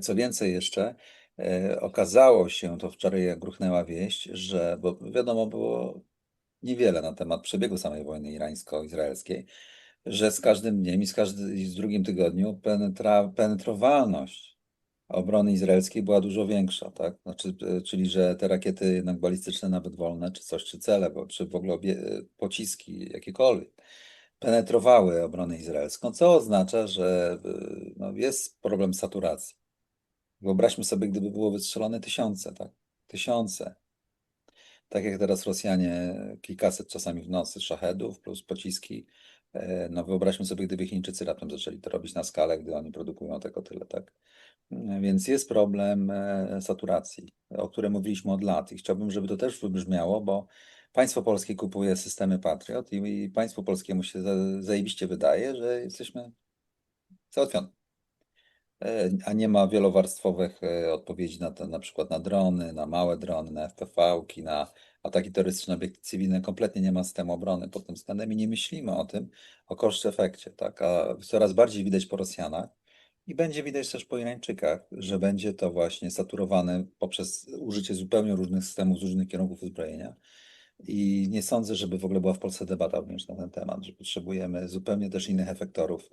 Co więcej jeszcze, e, okazało się, to wczoraj jak gruchnęła wieść, że, bo wiadomo było niewiele na temat przebiegu samej wojny irańsko-izraelskiej, że z każdym dniem i z, każdy, i z drugim tygodniu penetra, penetrowalność obrony izraelskiej była dużo większa, tak? Znaczy, e, czyli, że te rakiety jednak balistyczne, nawet wolne, czy coś, czy cele, bo, czy w ogóle obie, e, pociski jakiekolwiek, penetrowały obronę izraelską, co oznacza, że no, jest problem saturacji. Wyobraźmy sobie, gdyby było wystrzelone tysiące, tak? Tysiące. Tak jak teraz Rosjanie, kilkaset czasami w nocy szachedów plus pociski. E, No wyobraźmy sobie, gdyby Chińczycy raptem zaczęli to robić na skalę, gdy oni produkują tego tyle, tak? E, Więc jest problem e, saturacji, o którym mówiliśmy od lat i chciałbym, żeby to też wybrzmiało, bo państwo polskie kupuje systemy Patriot i, państwu polskiemu się za- zajebiście wydaje, że jesteśmy załatwione. E, A nie ma wielowarstwowych e, odpowiedzi na, to, na przykład na drony, na małe drony, na FPV-ki, na ataki terrorystyczne obiekty cywilne. Kompletnie nie ma systemu obrony pod tym względem i nie myślimy o tym, o koszcie-efekcie. Tak? A coraz bardziej widać po Rosjanach i będzie widać też po Irańczykach, że będzie to właśnie saturowane poprzez użycie zupełnie różnych systemów z różnych kierunków uzbrojenia. I nie sądzę, żeby w ogóle była w Polsce debata również na ten temat, że potrzebujemy zupełnie też innych efektorów